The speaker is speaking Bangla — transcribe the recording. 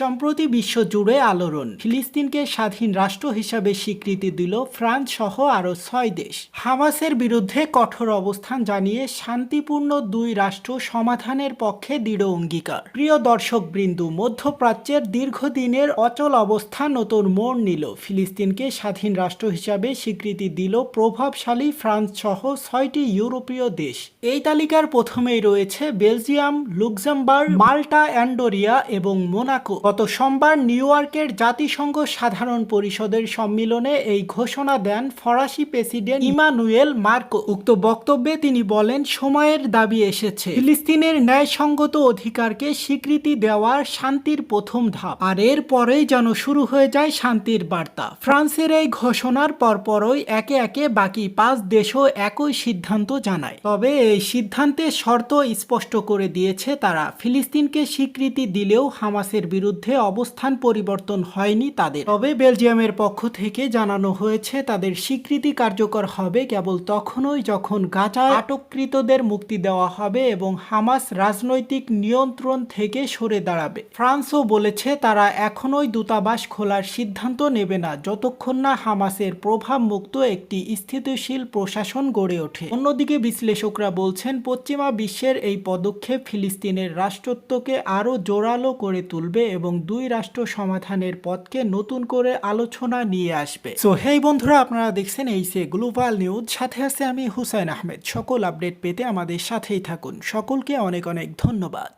সম্প্রতি বিশ্বজুড়ে আলোড়ন। ফিলিস্তিনকে স্বাধীন রাষ্ট্র হিসাবে স্বীকৃতি দিল ফ্রান্স সহ আরও ছয় দেশ। হামাসের বিরুদ্ধে কঠোর অবস্থান জানিয়ে শান্তিপূর্ণ দুই রাষ্ট্র সমাধানের পক্ষে দৃঢ় অঙ্গীকার। প্রিয় দর্শক বৃন্দু মধ্যপ্রাচ্যের দীর্ঘদিনের অচল অবস্থা নতুন মোড় নিল। ফিলিস্তিনকে স্বাধীন রাষ্ট্র হিসাবে স্বীকৃতি দিল প্রভাবশালী ফ্রান্স সহ ছয়টি ইউরোপীয় দেশ। এই তালিকার প্রথমেই রয়েছে বেলজিয়াম, লুক্সেমবার্গ, মাল্টা, অ্যান্ডোরিয়া এবং মোনাকো। গত সোমবার নিউ ইয়র্কের জাতিসংঘ সাধারণ পরিষদের সম্মিলনে এই ঘোষণা দেন ফরাসি প্রেসিডেন্ট ইমানুয়েল মার্কো। উক্ত বক্তব্যে তিনি বলেন, সময়ের দাবি এসেছে। ফিলিস্তিনের ন্যায়সঙ্গত অধিকারকে স্বীকৃতি দেওয়ার শান্তির প্রথম ধাপ। আর এর পরেই যেন শুরু হয়ে যায় শান্তির বার্তা। ফ্রান্সের এই ঘোষণার পরপরই একে একে বাকি পাঁচ দেশও একই সিদ্ধান্ত জানায়। তবে এই সিদ্ধান্তের শর্ত স্পষ্ট করে দিয়েছে তারা। ফিলিস্তিনকে স্বীকৃতি দিলেও হামাসের বিরুদ্ধে অবস্থান পরিবর্তন হয়নি তাদের। তবে বেলজিয়ামের পক্ষ থেকে জানানো হয়েছে, তাদের স্বীকৃতি কার্যকর হবে কেবল তখনই যখন গাজা আটককৃতদের মুক্তি দেওয়া হবে এবং হামাস রাজনৈতিক নিয়ন্ত্রণ থেকে সরে দাঁড়াবে। ফ্রান্সও বলেছে, তারা এখনই দূতাবাস খোলার সিদ্ধান্ত নেবে না, যতক্ষণ না হামাসের প্রভাব মুক্ত একটি স্থিতিশীল প্রশাসন গড়ে ওঠে। অন্যদিকে বিশ্লেষকরা বলছেন, পশ্চিমা বিশ্বের এই পদক্ষেপ ফিলিস্তিনের রাষ্ট্রত্বকে আরও জোরালো করে তুলবে এবং দুই রাষ্ট্র সমাধানের পথকে নতুন করে আলোচনা নিয়ে আসবে। সো হেই বন্ধুরা, আপনারা দেখছেন এই সে গ্লোবাল নিউজ সাথে আছে আমি হুসাইন আহমেদ। সকল আপডেট পেতে আমাদের সাথেই থাকুন। সকলকে অনেক অনেক ধন্যবাদ।